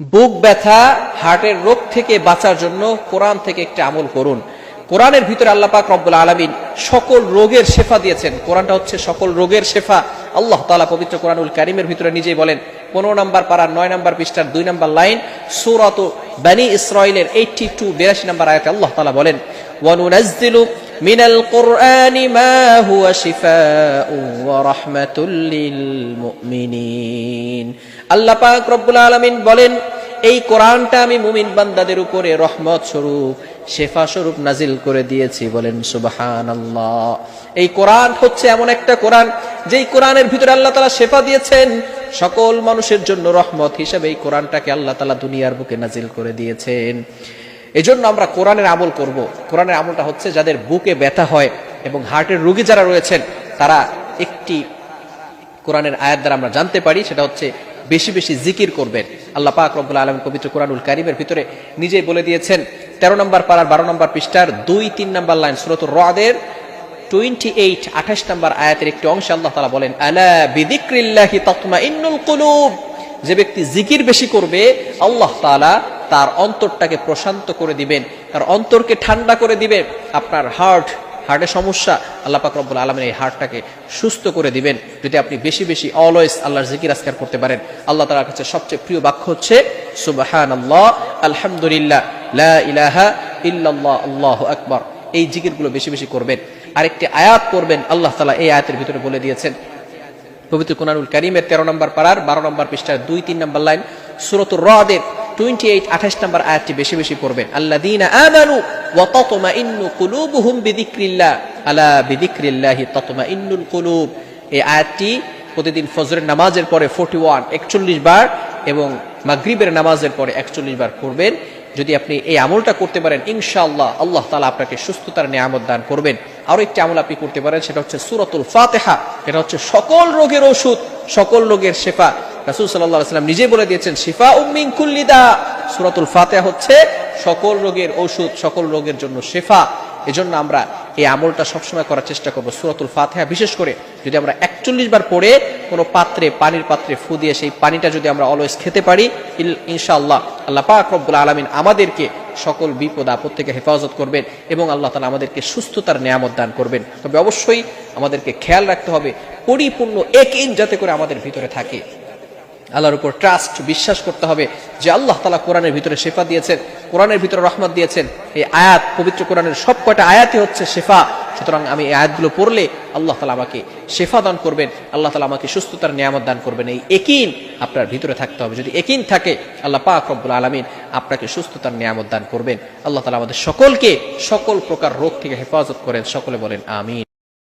বুক ব্যথা হার্টের রোগ থেকে বাঁচার জন্য কোরআন থেকে একটি আমল করুন। কোরআনের ভিতরে আল্লাহ পাক রব্বুল আলমিন সকল রোগের শেফা দিয়েছেন। কোরআনটা হচ্ছে সকল রোগের শেফা। আল্লাহ তালা পবিত্র কোরআনুল কারিমের ভিতরে নিজেই বলেন, পনেরো নম্বর পাড়ার নয় নম্বর পৃষ্ঠার দুই নম্বর লাইন, সুরত বানি ইসরায়েলের এইটটি টু বিরাশি নম্বর আয়াতে আল্লাহ তালা বলেন, ওয়ানুনাজ্জিলু মা হুয়া শিফাউ ওয়া রাহমাতুল লিল মুমিনিন। আল্লাহ পাক রব্বুল আলামিন বলেন এই কোরআনটা আমি মুমিন বান্দাদের উপরে রহমত স্বরূপ শেফা স্বরূপ নাজিল করে দিয়েছি। বলেন সুবাহান এই কোরআন হচ্ছে এমন একটা কোরআন, যেই কোরআনের ভিতরে আল্লাহ তালা শেফা দিয়েছেন। সকল মানুষের জন্য রহমত হিসেবে এই কোরআনটাকে আল্লাহ তালা দুনিয়ার বুকে নাজিল করে দিয়েছেন। এজন্য আমরা কোরআনের আমল করব। কোরআনের আমলটা হচ্ছে যাদের বুকে ব্যথা হয় এবং হার্টের রুগী যারা রয়েছেন, তারা একটি কোরআনের আয়াত দ্বারা আমরা জানতে পারি, সেটা হচ্ছে বেশি বেশি জিকির করবেন। আল্লাহ পাক রব্বুল আলম পবিত্র কোরআনুল কারিমের ভিতরে নিজেই বলে দিয়েছেন, তেরো নম্বর পাড়ার বারো নম্বর পৃষ্ঠার দুই, তিন নম্বর লাইন সুরত রাদের টোয়েন্টি এইট আঠাশ নম্বর আয়াতের একটি অংশে আল্লাহ তালা বলেন, আলা বিদিক্রিল্লাহি তৎমা ইন্নুল কুলুব। যে ব্যক্তি জিকির বেশি করবে, আল্লাহ তাআলা তার অন্তরটাকে প্রশান্ত করে দিবেন, তার অন্তরকে ঠান্ডা করে দিবে আপনার হার্ট হার্টের সমস্যা, আল্লাহ পাক রব্বুল আলমের এই হার্টটাকে সুস্থ করে দিবেন। যদি আপনি বেশি বেশি অলওয়েজ আল্লাহর জিকির আজকার করতে পারেন, আল্লাহ তালার কাছে সবচেয়ে প্রিয় বাক্য হচ্ছে সুবাহান আল্লাহ আলহামদুলিল্লাহ, লা ইলাহা ইল্লাল্লাহ, আল্লাহ আকবর। এই জিকিরগুলো বেশি বেশি করবেন। আরেকটি আয়াত করবেন আল্লাহ তালা এই আয়াতের ভিতরে বলে দিয়েছেন। পবিত্র কোরআনুল কারিমের তেরো নম্বর পাড়ার বারো নম্বর পৃষ্ঠার দুই, তিন নম্বর লাইন, সুরতুর রদের টোয়েন্টি এইট আঠাশ নম্বর আয়াতটি বেশি বেশি পড়বেন। আল্লাহ দিন আমানু ওয়া ততমা ইন্নু কুলুবুহুম বিদিক্রিল্লাহ আলা বিদিক্রিল্লাহি ততমা ইন্নুল কুলুব। এই আয়াতটি প্রতিদিন ফজরের নামাজের পরে ফোর্টি ওয়ান একচল্লিশ বার এবং মাগরিবের নামাজের পরে একচল্লিশ বার করবেন যদি আপনি এই আমলটা করতে পারেন, ইনশাআল্লাহ আল্লাহ তালা আপনাকে সুস্থতার নিয়ামত দান করবেন। আরও একটি আমল আপনি করতে পারেন, সেটা হচ্ছে সুরতুল ফাতেহা। এটা হচ্ছে সকল রোগের ওষুধ, সকল রোগের শেফা। রাসুল সাল্লাহ সাল্লাম নিজে বলে দিয়েছেন শিফা উম্মিং কুল্লিদা সুরাতুল ফাতেহা হচ্ছে সকল রোগের ঔষধ সকল রোগের জন্য শেফা। এজন্য আমরা এই আমলটা সবসময় করার চেষ্টা করব। সুরাতুল ফাতেহা বিশেষ করে যদি আমরা একচল্লিশ বার পরে কোনো পাত্রে, পানির পাত্রে ফু দিয়ে সেই পানিটা যদি আমরা অলওয়েজ খেতে পারি ইনশাআল্লাহ আল্লাহ পাক রব্বুল আলমিন আমাদেরকে সকল বিপদ, আপদ থেকে হেফাজত করবেন এবং আল্লাহ তালা আমাদেরকে সুস্থতার নিয়ামত দান করবেন। তবে অবশ্যই আমাদেরকে খেয়াল রাখতে হবে, পরিপূর্ণ এক ইন যাতে করে আমাদের ভিতরে থাকে। আল্লাহর উপর ট্রাস্ট বিশ্বাস করতে হবে যে আল্লাহ তালা কোরআনের ভিতরে শেফা দিয়েছেন, কোরআনের ভিতরে রহমত দিয়েছেন। এই আয়াত, পবিত্র কোরআনের সব কয়টা আয়াতই হচ্ছে শেফা। সুতরাং আমি এই আয়াতগুলো পড়লে আল্লাহ তালা আমাকে শেফা দান করবেন, আল্লাহ তালা আমাকে সুস্থতার নিয়ামত দান করবেন। এই একিন আপনার ভিতরে থাকতে হবে। যদি একিন থাকে, আল্লাহ পাক রব্বুল আলমিন আপনাকে সুস্থতার নিয়ামত দান করবেন। আল্লাহ তালা আমাদের সকলকে সকল প্রকার রোগ থেকে হেফাজত করেন। সকলে বলেন, আমিন।